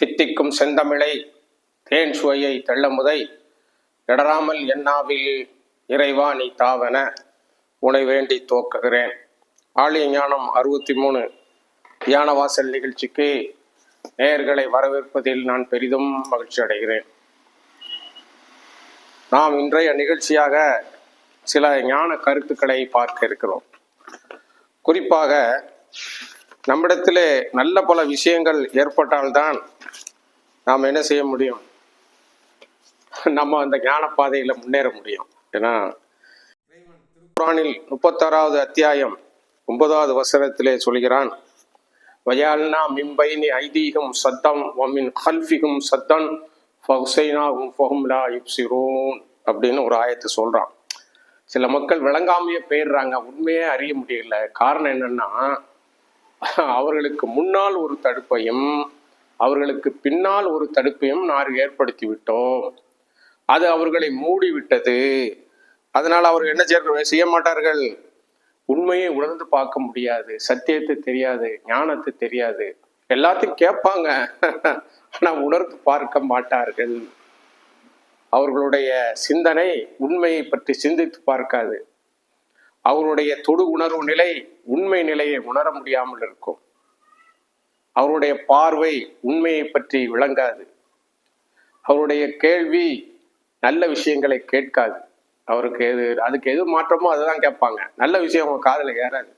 தித்திக்கும் செந்தமிழை தேன் சுவையை தெள்ளமுதை இடராமல் எண்ணாவில் இறைவா நீ தாவென உனை வேண்டி துவக்குகிறேன் ஆழிய ஞானம் அறுபத்தி மூணு தியான வாசல் நிகழ்ச்சிக்கு நேயர்களை வரவேற்பதில் நான் பெரிதும் மகிழ்ச்சி அடைகிறேன். நாம் இன்றைய நிகழ்ச்சியாக சில ஞான கருத்துக்களை பார்க்க இருக்கிறோம். குறிப்பாக நம்மிடத்திலே நல்ல பல விஷயங்கள் ஏற்பட்டால்தான் நாம் என்ன செய்ய முடியும்? நம்ம அந்த ஞான முன்னேற முடியும். ஏன்னா குரானில் முப்பத்தாறாவது அத்தியாயம் ஒன்பதாவது வசனத்திலே சொல்கிறான் வயால்னா மிம்பைனி ஐதீகம் சத்தம் ஒமின் ஹல்ஃபிகும் சத்தம் ஃபஹுசைனாகும் ஃபஹும்லா யுப்சிரூன் அப்படின்னு ஒரு ஆயத்தை சொல்கிறான் சில மக்கள் விளங்காமையே போயிடுறாங்க. உண்மையே அறிய முடியல. காரணம் என்னன்னா அவர்களுக்கு முன்னால் ஒரு தடுப்பையும் அவர்களுக்கு பின்னால் ஒரு தடுப்பையும் நான் ஏற்படுத்தி விட்டோம் அது அவர்களை மூடி விட்டது அதனால் அவர்கள் என்ன செய்ய செய்ய மாட்டார்கள்? உண்மையை உணர்ந்து பார்க்க முடியாது. சத்தியத்தை தெரியாது. ஞானத்தை தெரியாது. எல்லாத்தையும் கேட்பாங்க. ஆனால் உணர்ந்து பார்க்க மாட்டார்கள். அவர்களுடைய சிந்தனை உண்மையை பற்றி சிந்தித்து பார்க்காது. அவருடைய தொடு உணர்வு நிலை உண்மை நிலையை உணர முடியாமல் இருக்கும். அவருடைய பார்வை உண்மையை பற்றி விளங்காது. அவருடைய கேள்வி நல்ல விஷயங்களை கேட்காது. அவருக்கு எது அதுக்கு எது மாற்றமோ அதுதான் கேட்பாங்க. நல்ல விஷயம் அவங்க காதில் ஏறாது.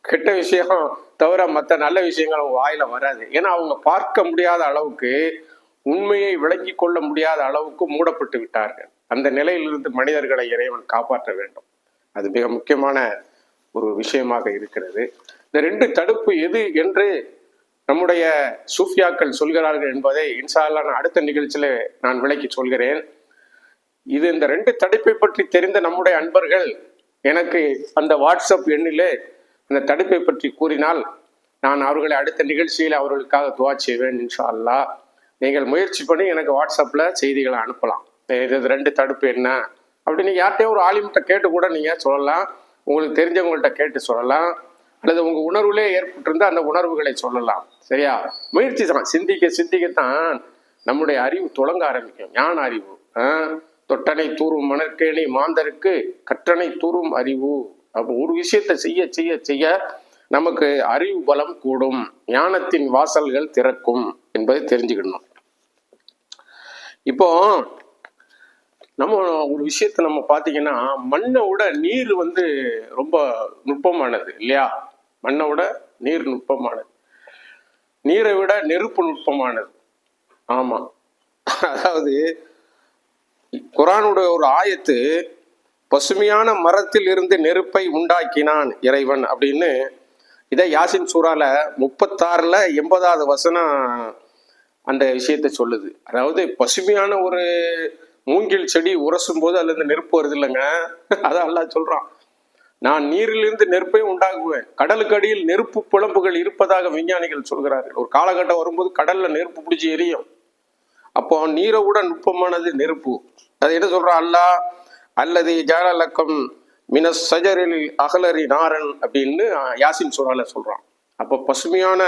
கெட்ட விஷயம் தவிர மற்ற நல்ல விஷயங்கள் அவங்க வாயில வராது. ஏன்னா அவங்க பார்க்க முடியாத அளவுக்கு உண்மையை விளங்கி கொள்ள முடியாத அளவுக்கு மூடப்பட்டு விட்டார்கள். அந்த நிலையிலிருந்து மனிதர்களை இறைவன் காப்பாற்ற வேண்டும். அது மிக முக்கியமான ஒரு விஷயமாக இருக்கிறது. இந்த ரெண்டு தடுப்பு எது என்று நம்முடைய சூஃபியாக்கள் சொல்கிறார்கள் என்பதை இன்ஷா நான் அடுத்த நிகழ்ச்சியில நான் விளக்கி சொல்கிறேன். இது இந்த ரெண்டு தடுப்பை பற்றி தெரிந்த நம்முடைய அன்பர்கள் எனக்கு அந்த வாட்ஸ்அப் எண்ணிலே அந்த தடுப்பை பற்றி கூறினால் நான் அவர்களை அடுத்த நிகழ்ச்சியில் அவர்களுக்காக துவா செய்வேன் இன்ஷா அல்லாஹ் நீங்கள் முயற்சி பண்ணி எனக்கு வாட்ஸ்அப்பில் செய்திகளை அனுப்பலாம். இது ரெண்டு தடுப்பு என்ன? அப்படி நீங்கள் யார்கிட்டயோ ஒரு ஆலிம்கிட்ட கேட்டு கூட நீங்கள் சொல்லலாம். உங்களுக்கு தெரிஞ்சவங்கள்ட்ட கேட்டு சொல்லலாம். அல்லது உங்கள் உணர்வுலே ஏற்பட்டிருந்த அந்த உணர்வுகளை சொல்லலாம். சரியா? முயற்சி தான். சிந்திக்க சிந்திக்கத்தான் நம்முடைய அறிவு தொடங்க ஆரம்பிக்கும். ஞான அறிவு. தொட்டனை தூரும் மணற்கேணி மாந்தருக்கு கற்றனை தூரும் அறிவு. அப்போ ஒரு விஷயத்தை செய்ய செய்ய செய்ய நமக்கு அறிவு பலம் கூடும். ஞானத்தின் வாசல்கள் திறக்கும் என்பதை தெரிஞ்சுக்கணும். இப்போ நம்ம ஒரு விஷயத்தை நம்ம பார்த்தீங்கன்னா மண்ணை விட நீர் வந்து ரொம்ப நுட்பமானது இல்லையா? மண்ணை விட நீர் நுட்பமானது. நீரை விட நெருப்பு நுட்பமானது. ஆமாம் அதாவது குரானுடைய ஒரு ஆயத்து பசுமையான மரத்தில் இருந்து நெருப்பை உண்டாக்கினான் இறைவன் அப்படின்னு இதை யாசின் சூறால முப்பத்தாறுல எண்பதாவது வசனம் அந்த விஷயத்தை சொல்லுது. அதாவது பசுமையான ஒரு மூங்கில் செடி உரசும் போது அதுல இருந்து நெருப்பு வருது இல்லைங்க அதான் அல்லாஹ் சொல்றான். நான் நீரிலிருந்து நெருப்பை உண்டாக்குவேன். கடலுக்கு அடியில் நெருப்பு பிளம்புகள் இருப்பதாக விஞ்ஞானிகள் சொல்கிறார்கள். ஒரு காலகட்டம் வரும்போது கடல்ல நெருப்பு பிடிச்சி எரியும். அப்போ நீரை விட நுட்பமானது நெருப்பு. அது என்ன சொல்றான் அல்லாஹ்? அல்லது ஜாலலக்கம் மின சஜரில் அகலரி நாரன் அப்படின்னு யாசின் சூறால சொல்றான். அப்போ பசுமையான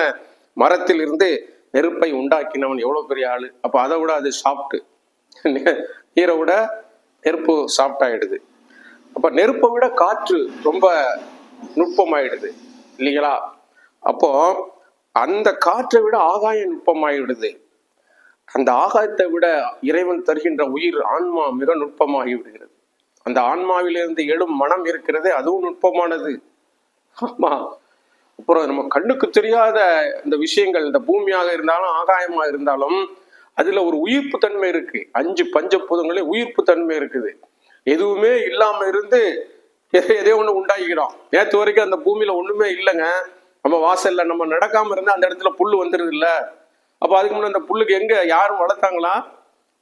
மரத்தில் இருந்து நெருப்பை உண்டாக்கினவன் எவ்வளோ பெரிய ஆள்? அப்போ அதை விட அது சாப்பிட்டு ஈரை விட நெருப்பு சாஃப்ட் ஆயிடுது. நெருப்பை விட காற்று ரொம்ப நுட்பமாயிடுது இல்லைங்களா? அப்போ அந்த காற்றை விட ஆகாயம் நுட்பமாகிவிடுது அந்த ஆகாயத்தை விட இறைவன் தருகின்ற உயிர் ஆன்மா மிக நுட்பமாகி விடுகிறது. அந்த ஆன்மாவிலிருந்து எழும் மனம் இருக்கிறது அதுவும் நுட்பமானது. ஆமா. அப்புறம் நம்ம கண்ணுக்கு தெரியாத இந்த விஷயங்கள் இந்த பூமியாக இருந்தாலும் ஆகாயமா இருந்தாலும் அதுல ஒரு உயிர்ப்பு தன்மை இருக்கு. அஞ்சு பஞ்சபூதங்களே உயிர்ப்பு தன்மை இருக்குது. எதுவுமே இல்லாம இருந்து எதை எதையோ ஒன்று உண்டாக்கிக்கிறோம் நேற்று வரைக்கும் அந்த பூமியில ஒண்ணுமே இல்லைங்க. நம்ம வாசல்ல நம்ம நடக்காம இருந்தா அந்த இடத்துல புல் வந்துருது இல்ல அப்போ அதுக்கு முன்னே அந்த புல்லுக்கு எங்க யாரும் வளர்த்தாங்களா?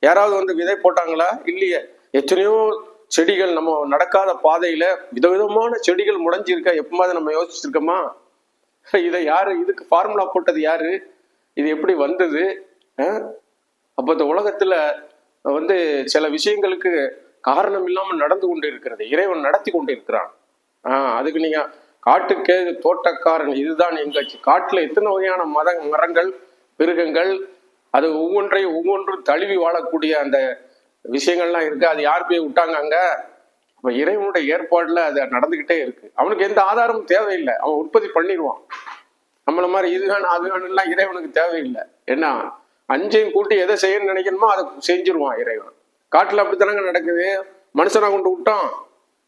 யாராவது வந்து விதை போட்டாங்களா? இல்லையே. எத்தனையோ செடிகள் நம்ம நடக்காத பாதையில விதவிதமான செடிகள் முடஞ்சிருக்கா? எப்பமாவது நம்ம யோசிச்சிருக்கோமா? இதை யாரு இதுக்கு ஃபார்முலா போட்டது யாரு? இது எப்படி வந்தது? அப்போ இந்த உலகத்துல வந்து சில விஷயங்களுக்கு காரணம் இல்லாமல் நடந்து கொண்டு இருக்கிறது. இறைவன் நடத்தி கொண்டு இருக்கிறான். ஆஹ் அதுக்கு நீங்க காட்டுக்கே தோட்டக்காரன் இதுதான் எங்க காட்டுல எத்தனை வகையான மத மரங்கள் மிருகங்கள் அது ஒவ்வொன்றையும் ஒவ்வொன்றும் தழுவி வாழக்கூடிய அந்த விஷயங்கள்லாம் இருக்கு. அது யார் போய் விட்டாங்க அங்க? அப்ப இறைவனுடைய ஏற்பாடுல அது நடந்துகிட்டே இருக்கு. அவனுக்கு எந்த ஆதாரமும் தேவையில்லை. அவன் உற்பத்தி பண்ணிடுவான். நம்மள மாதிரி இதுகான் அதுகான்லாம் இறைவனுக்கு தேவையில்லை. என்ன? அஞ்சையும் கூட்டி எதை செய்யணும்னு நினைக்கணுமோ அதை செஞ்சிருவான் இறைவன். காட்டில் அப்படித்தானங்க நடக்குது? மனுஷனை கொண்டு விட்டான்.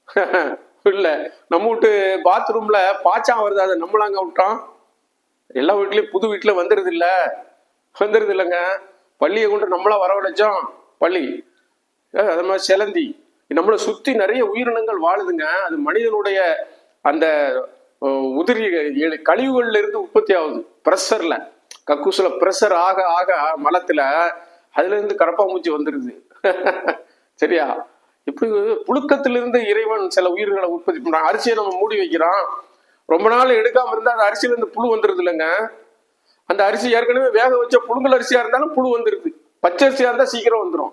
இல்லை நம்ம வீட்டு பாத்ரூம்ல பாய்ச்சா வருது அதை நம்மளாங்க விட்டான். எல்லா வீட்லேயும் புது வீட்டில் வந்துருது இல்லை? வந்துருது இல்லைங்க. பள்ளியை கொண்டு நம்மளா வரவழைச்சோம். பள்ளி. அது மாதிரி சிலந்தி. நம்மளை சுற்றி நிறைய உயிரினங்கள் வாழுதுங்க. அது மனிதனுடைய அந்த உதிரி கழிவுகள்ல இருந்து உற்பத்தி ஆகுது. ப்ரெஷரில் கக்கூசுல ப்ரெஷர் ஆக ஆக மலத்துல அதுலேருந்து கரப்பாம்பூச்சி வந்துடுது சரியா? இப்படி புழுக்கத்திலிருந்து இறைவன் சில உயிர்களை உற்பத்தி பண்றான் அரிசியை நம்ம மூடி வைக்கிறோம். ரொம்ப நாள் எடுக்காம இருந்தா அந்த அரிசியில இருந்து புழு வந்துருது இல்லைங்க. அந்த அரிசி ஏற்கனவே வேக வச்ச புழுங்கல் அரிசியா இருந்தாலும் புழு வந்துருது. பச்சை அரிசியா இருந்தா சீக்கிரம் வந்துடும்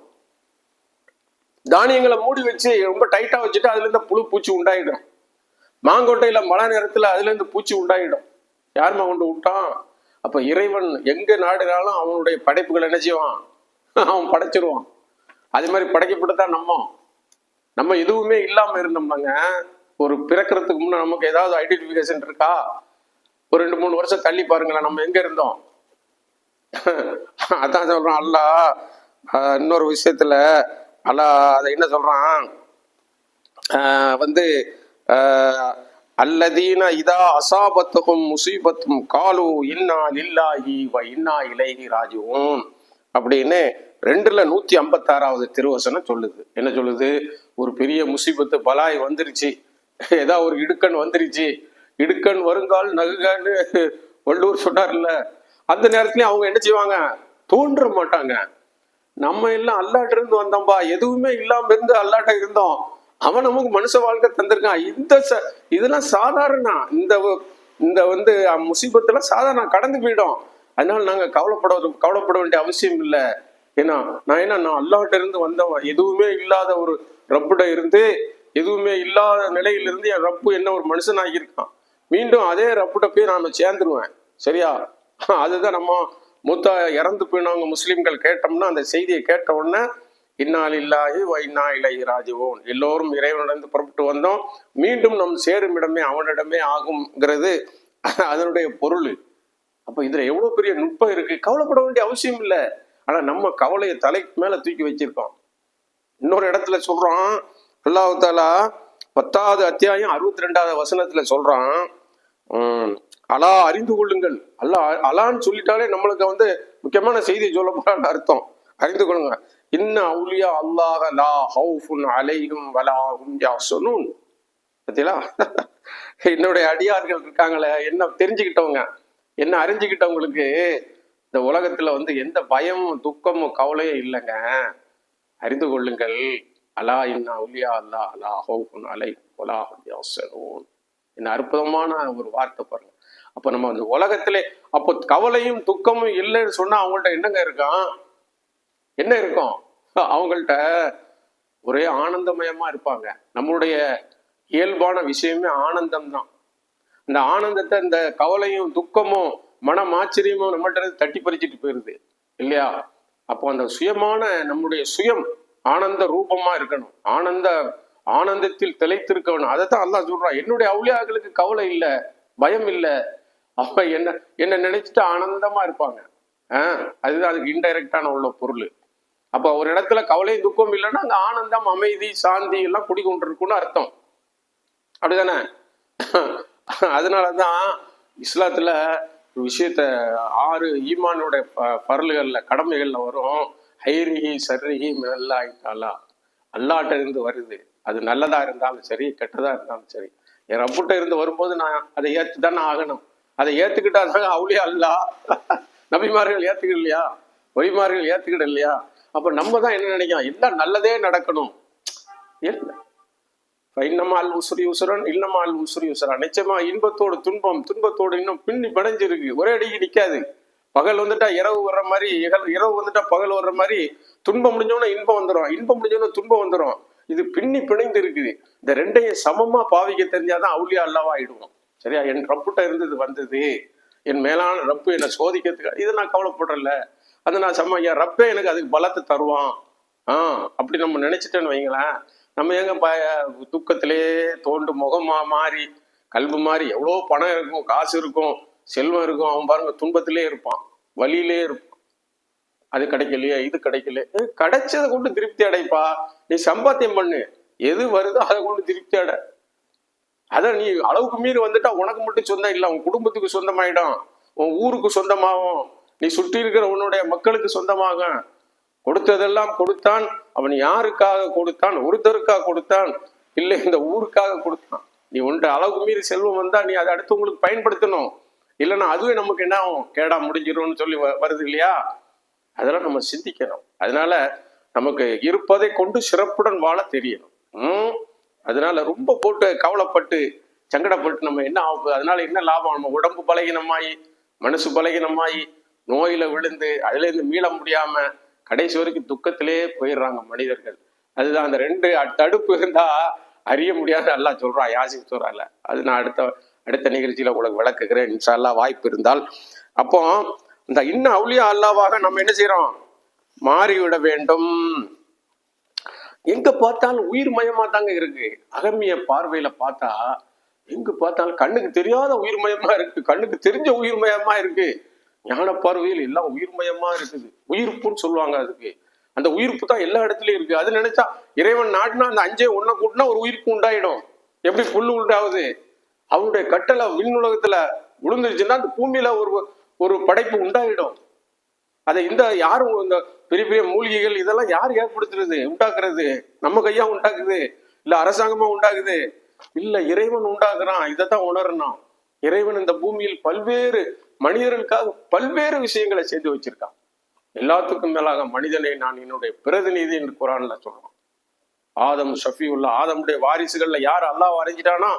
தானியங்களை மூடி வச்சு ரொம்ப டைட்டா வச்சுட்டு அதுல இருந்து புழு பூச்சி உண்டாயிடும். மாங்கொட்டையில மழை நேரத்துல அதுல இருந்து பூச்சி உண்டாயிடும். யாரும்மா கொண்டு விட்டான்? அப்ப இறைவன் எங்க நாடுனாலும் அவனுடைய படைப்புகள் என்ன செய்வான்? அவன் படைச்சிருவான். அது மாதிரி படைக்கப்பட்டுதான் நம்ம நம்ம எதுவுமே இல்லாம இருந்தோம்னாங்க ஒரு பிறக்கிறதுக்கு முன்னே நமக்கு ஏதாவது ஐடென்டிபிகேஷன் இருக்கா? ஒரு ரெண்டு மூணு வருஷம் தள்ளி பாருங்களேன் நம்ம எங்க இருந்தோம்? அதான் சொல்றான் அல்லாஹ் இன்னொரு விஷயத்துல அல்லா அதை என்ன சொல்றான்? ஆஹ் வந்து ஆஹ் அல்லதீன இதா அசாபத்துகும் முசீபத்தும் காலு இன்னா லில்லாஹி வ இன்னா இலைஹி ராஜுவும் அப்படின்னு ரெண்டுல நூத்தி ஐம்பத்தாறாவது திருவசனம் சொல்லுது. என்ன சொல்லுது? ஒரு பெரிய முசீபத்து பலாய் வந்துருச்சு. ஏதாவது ஒரு இடுக்கண் வந்துருச்சு. இடுக்கண் வருங்கால் நகுகன்னு வள்ளுவர் சொன்னார்ல. அந்த நேரத்துலயும் அவங்க என்ன செய்வாங்க? தோன்ற மாட்டாங்க. நம்ம எல்லாம் அல்லாட்டிருந்து வந்தோம்பா. எதுவுமே இல்லாம இருந்து அல்லாட்ட இருந்தோம். அவன் நமக்கு மனுஷ வாழ்க்கை தந்திருக்கான். இந்த ச- இதெல்லாம் சாதாரண இந்த இந்த வந்து முசீபத்தெல்லாம் சாதாரண கடந்து போயிடும். அதனால நாங்க கவலைப்பட கவலைப்பட வேண்டிய அவசியம் இல்லை. ஏன்னா நான் என்ன நான் அல்லாட்ட இருந்து வந்தவன். எதுவுமே இல்லாத ஒரு ரப்புட இருந்து எதுவுமே இல்லாத நிலையிலிருந்து என் ரப்பு என்ன ஒரு மனுஷனாக இருக்கான். மீண்டும் அதே ரப்புட போய் நான் சேர்ந்துருவேன். சரியா? அதுதான் நம்ம மூத்த இறந்து போயினவங்க முஸ்லீம்கள் கேட்டோம்னா அந்த செய்தியை கேட்ட உடனே இன்னால் இல்லாஹி வ இன்னா இலைஹி எல்லோரும் இறைவனிடந்து புறப்பட்டு வந்தோம். மீண்டும் நம் சேரும் இடமே அவனிடமே ஆகும்ங்கிறது அதனுடைய பொருள். அப்போ இதுல எவ்வளவு பெரிய நுட்பம் இருக்கு? கவலைப்பட வேண்டிய அவசியம் இல்லை. ஆனா நம்ம கவலையை தலைக்கு மேல தூக்கி வச்சிருக்கோம். இன்னொரு இடத்துல சொல்றான் அல்லாஹ் தாலா பத்தாவது அத்தியாயம் அறுபத்தி ரெண்டாவது வசனத்துல சொல்றான் உம், அலா அறிந்து கொள்ளுங்கள். அல்லா அலான்னு சொல்லிட்டாலே நம்மளுக்கு வந்து முக்கியமான செய்தியை சொல்ல போறான்னு அர்த்தம். அறிந்து கொள்ளுங்க. இன்ன அவுலியா அல்லாஹ லா ஹவுஃபுன் அலைஹிம் வலாஹும் யாசனூன் பார்த்தீங்களா என்னுடைய அடியார்கள் இருக்காங்களே என்ன தெரிஞ்சுக்கிட்டவங்க என்ன அறிஞ்சுக்கிட்டவங்களுக்கு இந்த உலகத்துல வந்து எந்த பயமும் துக்கமும் கவலையும் இல்லைங்க. அறிந்து கொள்ளுங்கள். அலா இன்ன உலியா அல்லா அலா ஹவுஃபுன் அலை ஒலா யாசனூன் என்ன அற்புதமான ஒரு வார்த்தை பாருங்க. அப்ப நம்ம அந்த உலகத்திலே அப்போ கவலையும் துக்கமும் இல்லைன்னு சொன்னா அவங்கள்ட்ட என்னங்க இருக்கான்? என்ன இருக்கும்? அவங்கள்ட்ட ஒரே ஆனந்தமயமா இருப்பாங்க. நம்மளுடைய இயல்பான விஷயமே ஆனந்தம் தான் இந்த ஆனந்தத்தை இந்த கவலையும் துக்கமும் மனம் ஆச்சரியமும் நம்மள்ட்ட தட்டி பறிச்சுட்டு போயிருது. இல்லையா? அப்போ அந்த சுயமான நம்முடைய சுயம் ஆனந்த ரூபமா இருக்கணும். ஆனந்த ஆனந்தத்தில் திளைத்திருக்கணும். அதை தான் அல்லா சொல்றான். என்னுடைய அவுளியாக்களுக்கு கவலை இல்லை பயம் இல்லை. அப்ப என்ன என்ன நினைச்சிட்டு ஆனந்தமா இருப்பாங்க. ஆஹ் அதுதான் அதுக்கு இன்டைரக்டான உள்ள பொருள். அப்போ ஒரு இடத்துல கவலை துக்கம் இல்லைன்னா அந்த ஆனந்தம் அமைதி சாந்தி எல்லாம் குடிக்கொண்டிருக்குன்னு அர்த்தம். அப்படிதானே? அதனாலதான் இஸ்லாத்துல ஒரு விஷயத்த ஆறு ஈமானுடைய ப- பரல்கள்ல கடமைகள்ல வரும். ஹைரிஹி சர்ரிஹி மினல்லாஹி தாலா அல்லாட்ட இருந்து வருது. அது நல்லதா இருந்தாலும் சரி கெட்டதா இருந்தாலும் சரி. என் ரப்புட்ட இருந்து வரும்போது நான் அதை ஏத்து தானே ஆகணும். அதை ஏத்துக்கிட்டா தாங்க அவுளியா அல்லா நபிமார்கள் ஏத்துக்கிட இல்லையா ஒளிமார்கள் ஏத்துக்கிட இல்லையா அப்ப நம்ம தான் என்ன நினைக்கிறோம் எல்லாம் நல்லதே நடக்கணும். இல்லை இன்னமால் உசுரி உசுரன் இல்லமால் உசுரி உசுரன் நிச்சயமா இன்பத்தோடு துன்பம் துன்பத்தோடு இன்னும் பின்னி படைஞ்சிருக்கு ஒரே அடிக்கு நிக்காது. பகல் வந்துட்டா இரவு வர்ற மாதிரி இகல்- இரவு வந்துட்டா பகல் வர்ற மாதிரி துன்பம் முடிஞ்சோன்னா இன்பம் வந்துடும் இன்பம் முடிஞ்சோன்னா துன்பம் வந்துடும் இது பின்னி பிணைந்து இருக்குது இந்த ரெண்டையும் சமமா பாவிக்க தெரிஞ்சாதான் அவுளியா அல்லவா ஆயிடுவோம். சரியா? என் ரப்புட்ட இருந்தது வந்தது. என் மேலான ரப்பு என்னை சோதிக்கிறதுக்கு இது நான் கவலைப்படுறல அது நான் செம்ம ஐயா ரப்பே எனக்கு அதுக்கு பலத்தை தருவான். ஆ அப்படி நம்ம நினைச்சிட்டேன்னு வைங்களேன். நம்ம எங்க ப- தூக்கத்திலே தோண்டு முகமா மாறி கல்பு மாறி எவ்வளோ பணம் இருக்கும் காசு இருக்கும் செல்வம் இருக்கும். அவன் பாருங்க துன்பத்திலே இருப்பான் வழியிலே இருப்பான். அது கிடைக்கலையே இது கிடைக்கல கிடைச்சதை கொண்டு திருப்தி அடைப்பா. நீ சம்பாத்தியம் பண்ணு. எது வருதோ அதை கொண்டு திருப்தி அடை. அதான் நீ அளவுக்கு மீறி வந்துட்டா உனக்கு மட்டும் சொந்தம் இல்லை உன் குடும்பத்துக்கு சொந்தமாயிடும். உன் ஊருக்கு சொந்தமாகும். நீ சுற்றி இருக்கிற உன்னுடைய மக்களுக்கு சொந்தமாக கொடுத்ததெல்லாம் கொடுத்தான் அவன் யாருக்காக கொடுத்தான் ஒருத்தருக்காக கொடுத்தான் இல்லை இந்த ஊருக்காக கொடுத்தான். நீ ஒன்று அளவுக்கு மீறி செல்வம் வந்தா நீ அதை அடுத்து உங்களுக்கு பயன்படுத்தணும். இல்லைன்னா அதுவே நமக்கு என்ன ஆகும்? கேடா முடிஞ்சிரும்னு சொல்லி வ- வருது இல்லையா? அதெல்லாம் நம்ம சிந்திக்கணும். அதனால நமக்கு இருப்பதை கொண்டு சிறப்புடன் வாழ தெரியணும். ம்? அதனால ரொம்ப போட்டு கவலைப்பட்டு சங்கடப்பட்டு நம்ம என்ன ஆகும்? அதனால என்ன லாபம்? நம்ம உடம்பு பலகீனமாயி மனசு பலகீனமாயி நோயில விழுந்து அதுலேருந்து மீள முடியாம கடைசி வரைக்கும் துக்கத்திலே போயிடுறாங்க மனிதர்கள். அதுதான் அந்த ரெண்டு தடுப்பு இருந்தா அறிய முடியாத நல்லா சொல்றான் யாசிக் சொல்றாள் அது நான் அடுத்த அடுத்த நிகழ்ச்சியில உங்களுக்கு விளக்குகிறேன். இன்ஷா அல்லாஹ் வாய்ப்பு இருந்தால். அப்போ இந்த இன்னும் அவுளியா அல்லாவாக நம்ம என்ன செய்யறோம் மாறிவிட வேண்டும். எங்க பார்த்தாலும் உயிர் மயமா தாங்க இருக்கு. அகமிய பார்வையில பார்த்தா எங்க பார்த்தாலும் கண்ணுக்கு தெரியாத உயிர் மயமா இருக்கு. கண்ணுக்கு தெரிஞ்ச உயிர் மயமா இருக்கு. ஞான பார்வையில் எல்லாம் உயிர்மயமா இருக்குது. உயிர்ப்புன்னு சொல்லுவாங்க அதுக்கு. அந்த உயிர்ப்பு தான் எல்லா இடத்துலயும் இருக்கு. அது நினைச்சா இறைவன் நாட்டினா அந்த அஞ்சே ஒன்ன கூட்டினா ஒரு உயிர்ப்பு உண்டாயிடும். எப்படி புல்லு உண்டாகுது? அவனுடைய கட்டளை விண்ணுலகத்துல விழுந்துருச்சுன்னா அந்த பூமியில ஒரு ஒரு படைப்பு உண்டாயிடும். அதை இந்த யாரும் இந்த பெரிய பெரிய மூலிகைகள் இதெல்லாம் யார் ஏற்படுத்துறது? உண்டாக்குறது? நம்ம கையா உண்டாக்குது? இல்ல அரசாங்கமா உண்டாக்குது? இல்ல இறைவன் உண்டாக்குறான். இதைத்தான் உணரணும் இறைவன் இந்த பூமியில் பல்வேறு மனிதர்களுக்காக பல்வேறு விஷயங்களை செய்து வச்சிருக்கான். எல்லாத்துக்கும் மேலாக மனிதனை நான் என்னுடைய பிரதிநிதி என்று குரான்ல சொல்றான் ஆதம் ஷஃபியுல்லா ஆதமுடைய வாரிசுகள்ல யார் அல்லாஹ் வரைஞ்சிட்டானா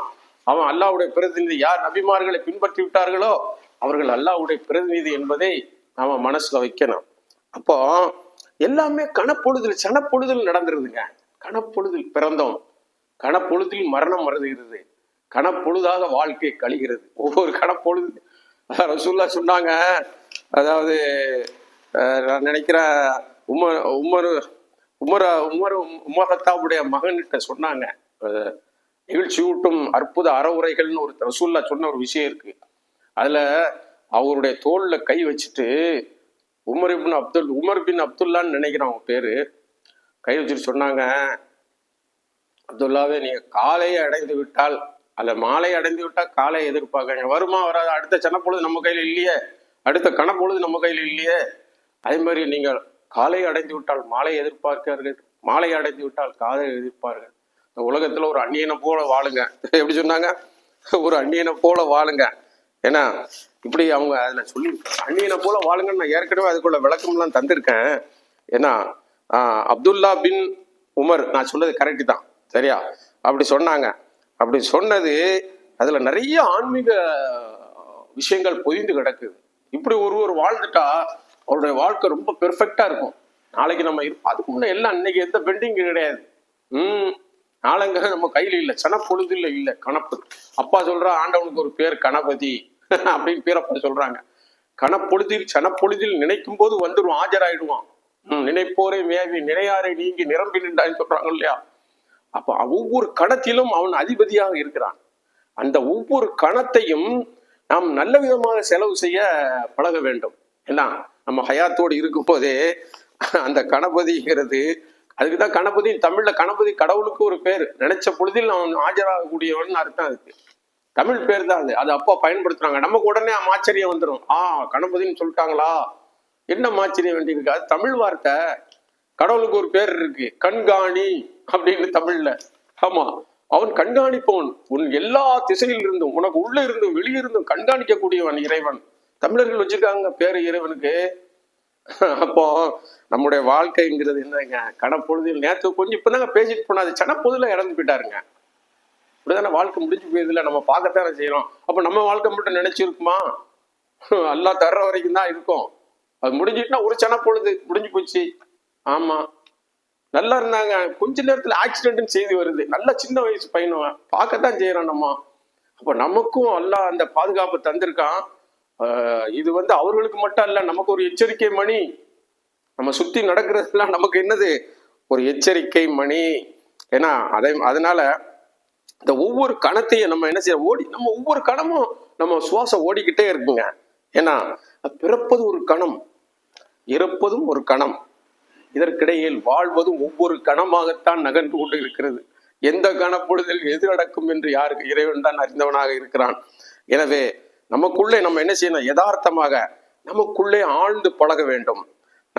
அவன் அல்லாவுடைய பிரதிநிதி யார் நபிமார்களை பின்பற்றி விட்டார்களோ அவர்கள் அல்லாவுடைய பிரதிநிதி என்பதை நாம மனசுல வைக்கணும். அப்போ எல்லாமே கணப்பொழுதில் சனப்பொழுதில் நடந்துருதுங்க. கணப்பொழுதில் பிறந்தோம். கணப்பொழுதில் மரணம் வருகிறது. கணப்பொழுதாக வாழ்க்கை கழிகிறது. ஒவ்வொரு கணப்பொழுது ரசூல்லா சொன்னாங்க. அதாவது நான் நினைக்கிறேன் உமர் உமர் உமர உமர் உமரத்தாவுடைய மகன்கிட்ட சொன்னாங்க. நிகழ்ச்சி நெகிழ்ச்சியூட்டும் அற்புத அறவுரைகள்னு ஒரு ரசூல்லா சொன்ன ஒரு விஷயம் இருக்கு. அதுல அவருடைய தோல்ல கை வச்சுட்டு உமர் பின் அப்துல் உமர் பின் அப்துல்லான்னு நினைக்கிறேன் அவங்க பேரு கை வச்சுட்டு சொன்னாங்க. அப்துல்லாவே நீங்க காலையை அடைந்து விட்டால் அல்ல மாலை அடைந்து விட்டால் காலை எதிர்பார்க்குறீங்க வருமா வராது? அடுத்த சனப்பொழுது நம்ம கையில் இல்லையே. அடுத்த கணப்பொழுது நம்ம கையில் இல்லையே. அதே மாதிரி நீங்கள் காலை அடைந்து விட்டால் மாலை எதிர்பார்க்கிறார்கள் மாலை அடைந்து விட்டால் காலை எதிர்ப்பார்கள் இந்த உலகத்தில் ஒரு அந்நியனை போல வாழுங்க. எப்படி சொன்னாங்க? ஒரு அந்நியனை போல வாழுங்க. ஏன்னா இப்படி அவங்க அதில் சொல்லி அந்நியனை போல வாழுங்கன்னு நான் ஏற்கனவே அதுக்குள்ள விளக்கம்லாம் தந்திருக்கேன். ஏன்னா அப்துல்லா பின் உமர் நான் சொன்னது கரெக்டு தான். சரியா? அப்படி சொன்னாங்க. அப்படி சொன்னது அதில் நிறைய ஆன்மீக விஷயங்கள் பொதிந்து கிடக்குது இப்படி ஒருவர் வாழ்ந்துட்டா அவருடைய வாழ்க்கை ரொம்ப பெர்ஃபெக்டாக இருக்கும். நாளைக்கு நம்ம இருப்போம் அதுக்கு முன்னே எல்லாம் அன்னைக்கு எந்த பெண்டிங் கிடையாது. ம் நாளங்க நம்ம கையில் இல்லை சனப்பொழுது இல்லை இல்லை கணப்பு அப்பா சொல்றா ஆண்டவனுக்கு ஒரு பேர் கணபதி அப்படின்னு பேர் பேரப்பா சொல்றாங்க. கணப்பொழுதில் சனப்பொழுதில் நினைக்கும் போது வந்துடும் ஆஜராயிடுவான். ம், நினைப்போரை மேவி நினையாரை நீங்கி நிரம்பி நின்றான்னு சொல்றாங்க இல்லையா? அப்ப ஒவ்வொரு கணத்திலும் அவன் அதிபதியாக இருக்கிறான். அந்த ஒவ்வொரு கணத்தையும் நாம் நல்ல விதமாக செலவு செய்ய பழக வேண்டும். ஏன்னா நம்ம ஹயாத்தோடு இருக்கும் போதே அந்த கணபதிங்கிறது அதுக்கு தான் கணபதி தமிழ்ல கணபதி கடவுளுக்கு ஒரு பேர். நினைச்ச பொழுதில் அவன் ஆஜராகக்கூடியவன் அர்த்தம் அதுக்கு. தமிழ் பேர் தான் அது. அது அப்பா பயன்படுத்துறாங்க. நமக்கு உடனே ஆச்சரியம் வந்துடும் ஆ கணபதின்னு சொல்லிட்டாங்களா? என்ன ஆச்சரியம் வேண்டியிருக்கு? அது தமிழ் வார்த்தை. கடவுளுக்கு ஒரு பேர் இருக்கு. கண்காணி. அப்படின்னு தமிழ்ல. ஆமா அவன் கண்காணிப்பவன். உன் எல்லா திசையில் இருந்தும் உனக்கு உள்ள இருந்தும் வெளியிருந்தும் கண்காணிக்கக்கூடியவன் இறைவன். தமிழர்கள் வச்சிருக்காங்க பேரு இறைவனுக்கு. அப்போ நம்முடைய வாழ்க்கைங்கிறது என்னங்க? கணப்பொழுதில் நேற்று கொஞ்சம் இப்பதாங்க பேசிட்டு போனாது சனப்பொழுதுல இறந்து போயிட்டாருங்க. இப்படிதானே வாழ்க்கை முடிஞ்சு போயிருதுல நம்ம பார்க்கத்தானே செய்யறோம். அப்ப நம்ம வாழ்க்கை மட்டும் நினைச்சிருக்குமா? எல்லாம் தர்ற வரைக்கும் தான் இருக்கும். அது முடிஞ்சிட்டுனா ஒரு சனப்பொழுது முடிஞ்சு போச்சு. ஆமா. நல்லா இருந்தாங்க. கொஞ்ச நேரத்துல ஆக்சிடென்ட்னு செய்தி வருது. நல்ல சின்ன வயசு பையனும் பார்க்கத்தான் செய்யறோம் நம்ம. அப்போ நமக்கும் எல்லாம் அந்த பாதுகாப்பு தந்திருக்கான். இது வந்து அவர்களுக்கு மட்டும் இல்லை நமக்கு ஒரு எச்சரிக்கை மணி. நம்ம சுத்தி நடக்கிறதுலாம் நமக்கு என்னது? ஒரு எச்சரிக்கை மணி. ஏன்னா அதை அதனால இந்த ஒவ்வொரு கணத்தையும் நம்ம என்ன செய்ய ஓடி நம்ம ஒவ்வொரு கணமும் நம்ம சுவாசம் ஓடிக்கிட்டே இருக்குங்க. ஏன்னா பிறப்பது ஒரு கணம். இறப்பதும் ஒரு கணம். இதற்கிடையில் வாழ்வதும் ஒவ்வொரு கணமாகத்தான் நகர்ந்து கொண்டு இருக்கிறது எந்த கணப்பொழுதில் எது நடக்கும் என்று யாருக்கு இறைவன் தான் அறிந்தவனாக இருக்கிறான்? எனவே நமக்குள்ளே நம்ம என்ன செய்யணும்? யதார்த்தமாக நமக்குள்ளே ஆழ்ந்து பழக வேண்டும்.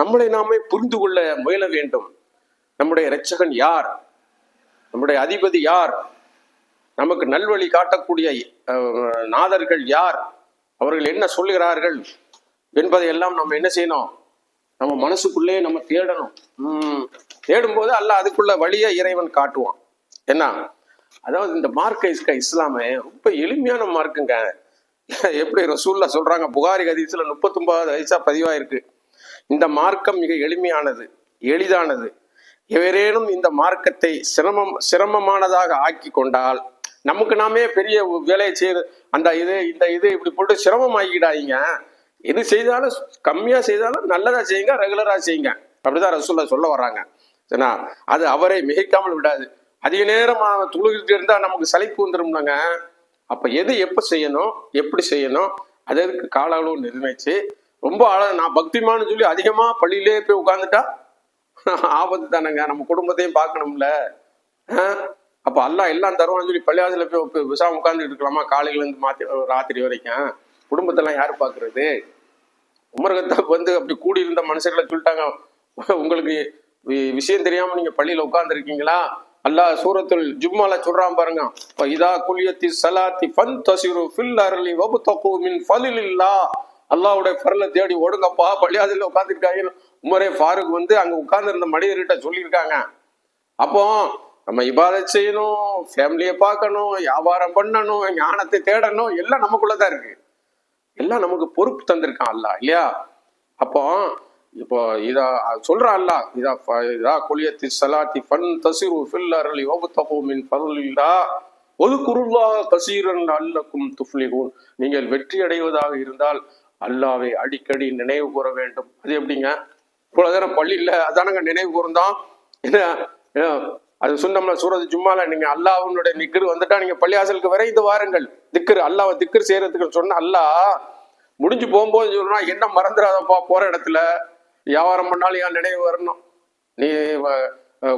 நம்மளை நாமே புரிந்து கொள்ள முயல வேண்டும். நம்முடைய இரட்சகன் யார்? நம்முடைய அதிபதி யார்? நமக்கு நல்வழி காட்டக்கூடிய நாதர்கள் யார்? அவர்கள் என்ன சொல்லுகிறார்கள்? என்பதை எல்லாம் நம்ம என்ன செய்யணும்? நம்ம மனசுக்குள்ளே நம்ம தேடணும். உம் தேடும்போது அல்ல அதுக்குள்ள வழியை இறைவன் காட்டுவான். என்ன? அதாவது இந்த மார்க்க இஸ்க இஸ்லாமே ரொம்ப எளிமையான மார்க்குங்க. எப்படி ரசூல்லா சொல்றாங்க? புகாரி ஹதீஸ்ல முப்பத்தொன்பது வயசா பதிவாயிருக்கு. இந்த மார்க்கம் மிக எளிமையானது எளிதானது. எவரேனும் இந்த மார்க்கத்தை சிரமம் சிரமமானதாக ஆக்கி கொண்டால் நமக்கு நாமே பெரிய வேலையை செய்ய அந்த இது இந்த இது இப்படி போட்டு சிரமம் ஆக்கிடாதீங்க எது செய்தாலும் கம்மியாக செய்தாலும் நல்லதாக செய்யுங்க ரெகுலராக செய்யுங்க. அப்படிதான் ரசூல்லா சொல்ல வர்றாங்க. சரிண்ணா அது அவரை மிகைக்காமல் விடாது. அதிக நேரம் துளுகிட்டு இருந்தால் நமக்கு சலிப்பு வந்துடும்னாங்க அப்போ எது எப்போ செய்யணும் எப்படி செய்யணும் அதற்கு கால அளவு நிர்ணயிச்சு ரொம்ப ஆழ நான் பக்திமான்னு சொல்லி அதிகமாக பள்ளியிலே போய் உட்காந்துட்டா ஆபத்து தானேங்க. நம்ம குடும்பத்தையும் பார்க்கணும்ல. அப்போ எல்லாம் எல்லாம் தருவான்னு சொல்லி பள்ளியாசல போய் விசா உட்காந்துட்டு இருக்கலாமா? காலையிலேருந்து மாத்தி ராத்திரி வரைக்கும். குடும்பத்தெல்லாம் யார் பார்க்குறது உமரகத்தாப் வந்து அப்படி கூடி இருந்த மனுஷர்களை சொல்லிட்டாங்க. உங்களுக்கு வி- விஷயம் தெரியாம நீங்க பள்ளியில உட்காந்துருக்கீங்களா அல்லா அல்லாஹ் சூரத்துல் ஜும்மால சொல்றான் பாருங்க. இதா குலியத்தி சலாத்தி ஃபன் தசிரு ஃபில் அர்லி வபுதகு மின் ஃபலிலில்லா அல்லாவுடைய ஃபரில் தேடி ஓடுங்கப்பா. பள்ளியாதில் உட்காந்துருக்காங்க உமரே ஃபாரூக் வந்து அங்க உட்கார்ந்துருந்த மனிதர்கிட்ட சொல்லியிருக்காங்க. அப்போ நம்ம இபாதை செய்யணும் ஃபேமிலியை பார்க்கணும் வியாபாரம் பண்ணணும் ஞானத்தை தேடணும் எல்லாம் நமக்குள்ளதான் இருக்கு. எல்லாம் நமக்கு பொறுப்பு தந்திருக்கான் அல்லாஹ் இல்லையா? அப்போ இப்போ இதா சொல்றான் அல்லாஹ் இதா இதா கொலியத்தி சலாத்தி ஃபன் தசிரு ஃபில் அர்லி வபுதகு மின் ஃபலில்லா ஒதுக்குருல்லா கசீரன் அல்லக்கும் துஃப்லிகூன் நீங்கள் வெற்றி அடைவதாக இருந்தால் அல்லாவை அடிக்கடி நினைவு கூற வேண்டும். அது எப்படிங்க? இவ்வளவு நேரம் பள்ளியில் அதானங்க நினைவு கூர்ந்தோம் என்ன, அது சொன்னோம்ல சூரத் ஜும்மால நீங்க அல்லாஹனுடைய நிக்கர் வந்துட்டா நீங்க பள்ளியாசலுக்கு விரைந்து வாருங்கள். திக்கர் அல்லாவை திக்கர் செய்யறதுக்கு சொன்ன அல்லாஹ் முடிஞ்சு போகும்போது சொல்றா என்ன மறந்துடாதப்பா போற இடத்துல. வியாபாரம் பண்ணாலும் என் நினைவு வரணும். நீ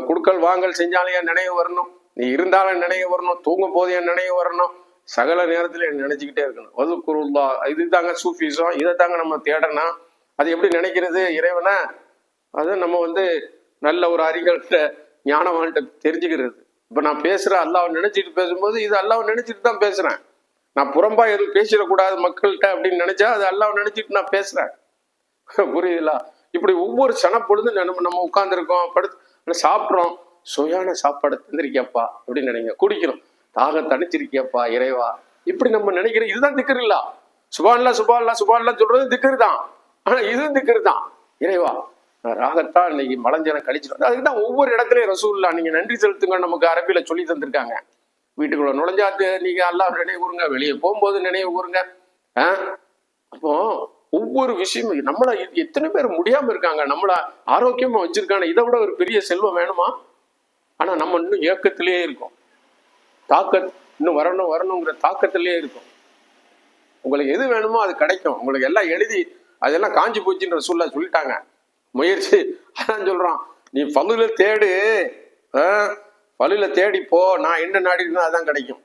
குடுக்கல் வாங்கல் செஞ்சாலும் என் நினைவு வரணும். நீ இருந்தாலும் நினைவு வரணும். தூங்கும் போது என் நினைவு வரணும். சகல நேரத்துல நினைச்சுக்கிட்டே இருக்கணும். அது குருல்லா இது தாங்க சூஃபிசம் இதை தாங்க நம்ம தேடணும். அது எப்படி நினைக்கிறது இறைவனை? அது நம்ம வந்து நல்ல ஒரு அறிஞர்கிட்ட ஞானவான்கிட்ட தெரிஞ்சுக்கிறது. இப்ப நான் பேசுறேன் அல்லாஹ் நினச்சிட்டு பேசும்போது இது அல்லாஹ் நினச்சிட்டு தான் பேசுறேன். நான் புறம்பா எதுவும் பேசிடக்கூடாது மக்கள்கிட்ட அப்படின்னு நினைச்சா அது அல்லாஹ் நினைச்சிட்டு நான் பேசுறேன். புரியுதுல? இப்படி ஒவ்வொரு சனப்பொழுது நம்ம நம்ம உட்காந்துருக்கோம் படுத்து சாப்பிட்றோம். சுவையான சாப்பாடு தந்திருக்கியப்பா அப்படின்னு நினைங்க. குடிக்கிறோம் தாகம் தனிச்சிருக்கியப்பா இறைவா. இப்படி நம்ம நினைக்கிறோம். இதுதான் திக்கர் இல்லா. சுபான்லாம் சுபான்லாம் சுபான்லாம் சொல்றது திக்கர் தான். ஆனா இதுவும் திக்கர் தான். இறைவா. ராகத்தான் இன்னைக்கு மலஞ்சனம் கழிச்சிட்டு அதுக்கு தான் ஒவ்வொரு இடத்துலயும் ரசூல்லா நீங்க நன்றி செலுத்துங்க நமக்கு அரபியில சொல்லி தந்திருக்காங்க. வீட்டுக்குள்ள நுழைஞ்சாத்து நீங்க அல்லாஹ் நினைவு கூறுங்க வெளியே போகும்போது நினைவு கூறுங்க. ஆ? அப்போ ஒவ்வொரு விஷயமும் நம்மள எத்தனை பேர் முடியாம இருக்காங்க நம்மள ஆரோக்கியமா வச்சிருக்காங்க இதை விட ஒரு பெரிய செல்வம் வேணுமா? ஆனா நம்ம இன்னும் ஏக்கத்திலேயே இருக்கோம். தாக்க இன்னும் வரணும் வரணுங்கிற தாக்கத்திலேயே இருக்கும். உங்களுக்கு எது வேணுமோ அது கிடைக்கும். உங்களுக்கு எல்லாம் எழுதி அதெல்லாம் காஞ்சி போச்சுன்ற சூழ்நிலை சொல்லிட்டாங்க. முயற்சி. அதான் சொல்றான். நீ பல்லுல தேடு பல்லுல தேடி போ. நான் என்ன நாடினா அதான் கிடைக்கும்.